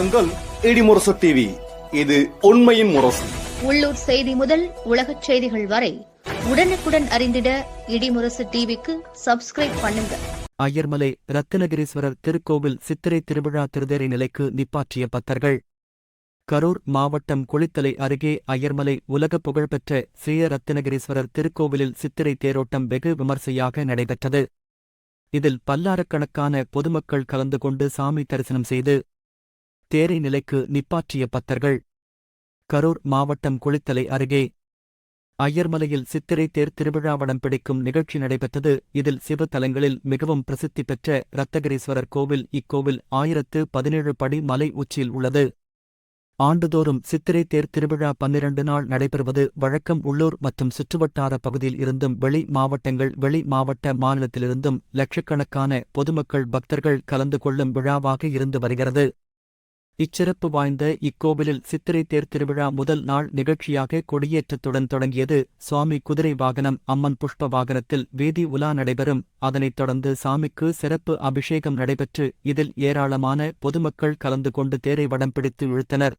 பாருங்கள் இடிமுரசு டிவி இது உண்மையின் முரசு. உள்ளூர் செய்தி முதல் உலகச் செய்திகள் வரை உடனுக்குடன் அறிந்திட இடிமுரசு டிவிக்கு சப்ஸ்கிரைப் பண்ணுங்க. ஐயர்மலை ரத்தினகிரீஸ்வரர் திருக்கோவில் சித்திரை திருவிழா திருதேரை நிலைக்கு நிப்பாற்றிய பக்தர்கள். கரூர் மாவட்டம் குளித்தலை அருகே ஐயர்மலை உலக புகழ்பெற்ற ஸ்ரீய ரத்தினகிரீஸ்வரர் திருக்கோவிலில் சித்திரை தேரோட்டம் வெகு விமர்சையாக நடைபெற்றது. இதில் பல்லாயிரக்கணக்கான பொதுமக்கள் கலந்து கொண்டு சாமி தரிசனம் செய்து தேரை நிலைக்கு நிப்பாற்றிய பத்தர்கள் கரூர் மாவட்டம் குளித்தலை அருகே அய்யர்மலையில் சித்திரை தேர் திருவிழாவடம் பிடிக்கும் நிகழ்ச்சி நடைபெற்றது. இதில் சிவ தலங்களில் மிகவும் பிரசித்தி பெற்ற ரத்தகிரீஸ்வரர் கோவில் இக்கோவில் ஆயிரத்து பதினேழு படி மலை உச்சியில் உள்ளது. ஆண்டுதோறும் சித்திரை தேர் திருவிழா பன்னிரண்டு நாள் நடைபெறுவது வழக்கம். உள்ளூர் மற்றும் சுற்றுவட்டார பகுதியில் இருந்தும் வெளி மாவட்டங்கள் வெளி மாவட்ட மாநிலத்திலிருந்தும் லட்சக்கணக்கான பொதுமக்கள் பக்தர்கள் கலந்து கொள்ளும் விழாவாக இருந்து வருகிறது. இச்சிறப்பு வாய்ந்த இக்கோவிலில் சித்திரை தேர் திருவிழா முதல் நாள் நிகழ்ச்சியாக கொடியேற்றத்துடன் தொடங்கியது சுவாமி குதிரை வாகனம் அம்மன் புஷ்ப வாகனத்தில் வீதி உலா நடைபெறும். அதனைத் தொடர்ந்து சாமிக்கு சிறப்பு அபிஷேகம் நடைபெற்று இதில் ஏராளமான பொதுமக்கள் கலந்து கொண்டு தேரை வடம் பிடித்து இழுத்தனர்.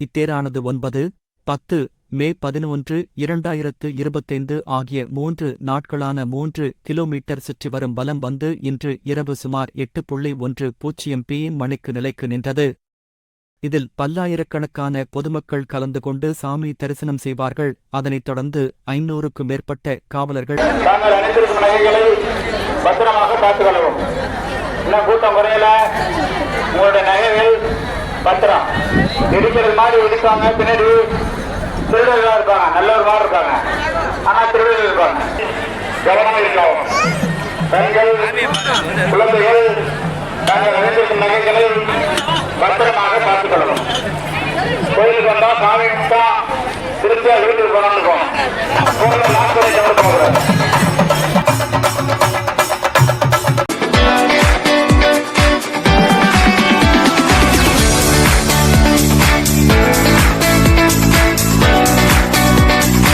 இத்தேரானது ஒன்பது பத்து மே பதினொன்று இரண்டாயிரத்து இருபத்தைந்து ஆகிய மூன்று நாட்களான மூன்று கிலோமீட்டர் சுற்றி வரும் வலம் வந்து இன்று இரவு சுமார் எட்டு புள்ளி ஒன்று பூஜ்ஜியம் பி மணிக்கு நிலைக்கு நின்றது. இதில் பல்லாயிரக்கணக்கான பொதுமக்கள் கலந்து கொண்டு சாமி தரிசனம் செய்வார்கள். அதனைத் தொடர்ந்து ஐநூறுக்கும் மேற்பட்ட காவலர்கள் தாங்கள் அணிந்திருக்கும் நகைகளை பத்திரமாக பார்த்துக் கொள்ளவும் இன்னும் கூட்டம் குறையல. உங்களுடைய நகைகள் பத்திரம். இடிக்கிறது மாதிரி இருக்காங்க பின்னாடி திருடர்களா இருப்பாங்க. நல்லவர் மாதிரி இருப்பாங்க. ஆனா திருடர்கள் இருப்பாங்க. கவனம் இருக்கலாம். பெண்கள் குழந்தைகள் நாங்கள் அணிந்திருக்கும் நகைகளை பத்திரமாக பார்த்துக் கொள்ளவும் கோயிலுக்கு சாமி வீட்டுக்கு போகணும்